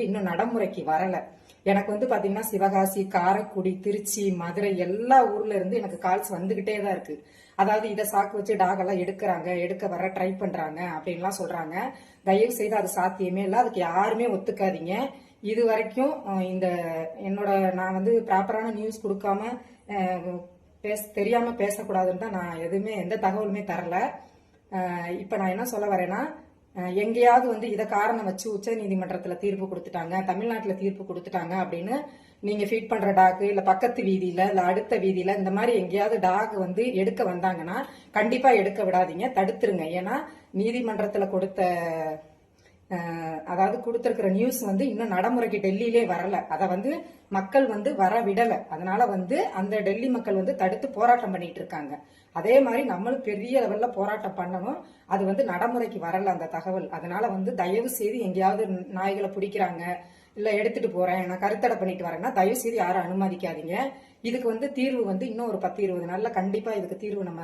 வந்து இன்னும் நடைமுறைக்கு வரல. எனக்கு வந்து பாத்தீங்கன்னா சிவகாசி காரைக்குடி திருச்சி மதுரை எல்லா ஊர்ல இருந்து எனக்கு கால்ஸ் வந்துகிட்டே தான் இருக்கு. அதாவது இதை சாக்கு வச்சு டாக் எல்லாம் எடுக்கிறாங்க எடுக்க வர ட்ரை பண்றாங்க அப்படின்லாம் சொல்றாங்க. தயவு செய்து அது சாத்தியமே இல்லை. அதுக்கு யாருமே ஒத்துக்காதீங்க. இது வரைக்கும் இந்த என்னோட நான் வந்து ப்ராப்பரான நியூஸ் கொடுக்காம பேச தெரியாம பேசக்கூடாதுன்னு தான் நான் எதுவுமே எந்த தகவலுமே தரல. இப்போ நான் என்ன சொல்ல வரேன்னா எங்கேயாவது வந்து இதை காரணம் வச்சு உச்ச நீதிமன்றத்தில் தீர்ப்பு கொடுத்துட்டாங்க தமிழ்நாட்டில் தீர்ப்பு கொடுத்துட்டாங்க அப்படின்னு நீங்கள் ஃபீட் பண்ணுற டாக்கு இல்லை பக்கத்து வீதியில் இல்லை அடுத்த வீதியில் இந்த மாதிரி எங்கேயாவது டாக் வந்து எடுக்க வந்தாங்கன்னா கண்டிப்பாக எடுக்க விடாதீங்க தடுத்துருங்க. ஏன்னா நீதிமன்றத்தில் கொடுத்த அதாவது கொடுத்துருக்கிற நியூஸ் வந்து இன்னும் நடைமுறைக்கு டெல்லியிலே வரல. அதை வந்து மக்கள் வந்து வர விடல அதனால வந்து அந்த டெல்லி மக்கள் வந்து தடுத்து போராட்டம் பண்ணிட்டு இருக்காங்க. அதே மாதிரி நம்மளும் பெரிய லெவல்ல போராட்டம் பண்ணணும். அது வந்து நடைமுறைக்கு வரல அந்த தகவல். அதனால வந்து தயவு செய்து எங்கேயாவது நாய்களை பிடிக்கிறாங்க இல்ல எடுத்துட்டு போறேன் நான் கருத்தடை பண்ணிட்டு வரேன்னா தயவு செய்து யாரும் அனுமதிக்காதீங்க. இதுக்கு வந்து தீர்வு வந்து இன்னும் ஒரு பத்து இருபது நாள்ல கண்டிப்பா இதுக்கு தீர்வு நம்ம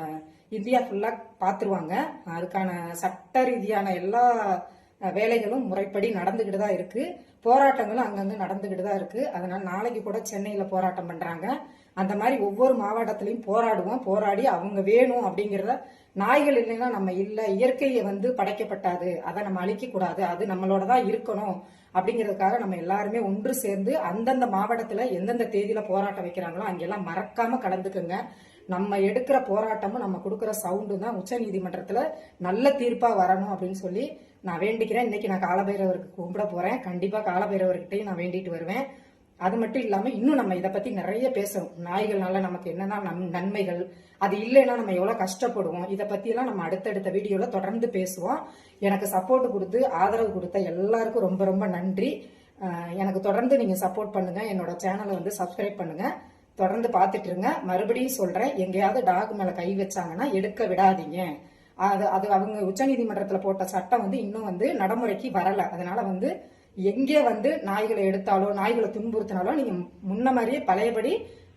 இந்தியா ஃபுல்லா பாத்துருவாங்க. அதுக்கான சட்ட ரீதியான எல்லா வேலைகளும் முறைப்படி நடந்துகிட்டு தான் இருக்கு. போராட்டங்களும் அங்கங்கே நடந்துகிட்டு தான் இருக்கு. அதனால் நாளைக்கு கூட சென்னையில் போராட்டம் பண்ணுறாங்க அந்த மாதிரி ஒவ்வொரு மாவட்டத்திலையும் போராடுவோம். போராடி அவங்க வேணும் அப்படிங்கிறத நாய்கள் இல்லைன்னா நம்ம இல்லை. இயற்கையை வந்து படைக்கப்பட்டாது. அதை நம்ம அழிக்கக்கூடாது. அது நம்மளோட தான் இருக்கணும் அப்படிங்கிறதுக்காக நம்ம எல்லாருமே ஒன்று சேர்ந்து அந்தந்த மாவட்டத்தில் எந்தெந்த தேதியில் போராட்டம் வைக்கிறாங்களோ அங்கெல்லாம் மறக்காம கலந்துக்குங்க நம்ம எடுக்கிற போராட்டமும் நம்ம கொடுக்குற சவுண்டு தான் உச்ச நீதிமன்றத்தில் நல்ல தீர்ப்பாக வரணும் அப்படின்னு சொல்லி நான் வேண்டிக்கிறேன். இன்னைக்கு நான் காலபைரவருக்கு கும்பிட போகிறேன் கண்டிப்பாக காலபைரவர்கிட்டையும் நான் வேண்டிட்டு வருவேன். அது மட்டும் இல்லாமல் இன்னும் நம்ம இதை பற்றி நிறைய பேசணும் நாய்கள்னால நமக்கு என்னென்ன நம்- நன்மைகள் அது இல்லைன்னா நம்ம எவ்வளோ கஷ்டப்படுவோம். இதை பற்றியெல்லாம் நம்ம அடுத்தடுத்த வீடியோவில் தொடர்ந்து பேசுவோம். எனக்கு சப்போர்ட் கொடுத்து ஆதரவு கொடுத்த எல்லாருக்கும் ரொம்ப ரொம்ப நன்றி. எனக்கு தொடர்ந்து நீங்கள் சப்போர்ட் பண்ணுங்கள் என்னோட சேனலை வந்து சப்ஸ்கிரைப் பண்ணுங்கள் தொடர்ந்து பார்த்துட்டு இருங்க. மறுபடியும் சொல்கிறேன் எங்கேயாவது டாக் மேலே கை வச்சாங்கன்னா எடுக்க விடாதீங்க. அது அது அவங்க உச்சநீதிமன்றத்தில் போட்ட சட்டம் வந்து இன்னும் வந்து நடைமுறைக்கு வரலை. அதனால வந்து எங்கே வந்து நாய்களை எடுத்தாலோ நாய்களை துன்புறுத்தினாலோ நீங்க முன்ன மாதிரியே பழையபடி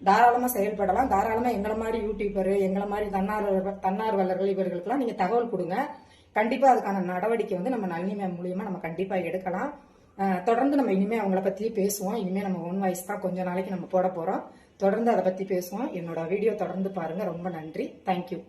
தாராளமா செயல்படலாம். தாராளமா எங்களை மாதிரி யூடியூபர் எங்களை மாதிரி தன்னார்வலர்கள் தன்னார்வலர்கள் இவர்களுக்கெல்லாம் நீங்க தகவல் கொடுங்க. கண்டிப்பா அதுக்கான நடவடிக்கை வந்து நம்ம நளினி மேம் மூலியமா நம்ம கண்டிப்பா எடுக்கலாம். தொடர்ந்து நம்ம இனிமே அவங்கள பத்தியே பேசுவோம். இனிமே நம்ம ஒன் வாய்ஸ் தான் கொஞ்ச நாளைக்கு நம்ம போட போறோம். தொடர்ந்து அதை பத்தி பேசுவோம். என்னோட வீடியோ தொடர்ந்து பாருங்க. ரொம்ப நன்றி. தேங்க்யூ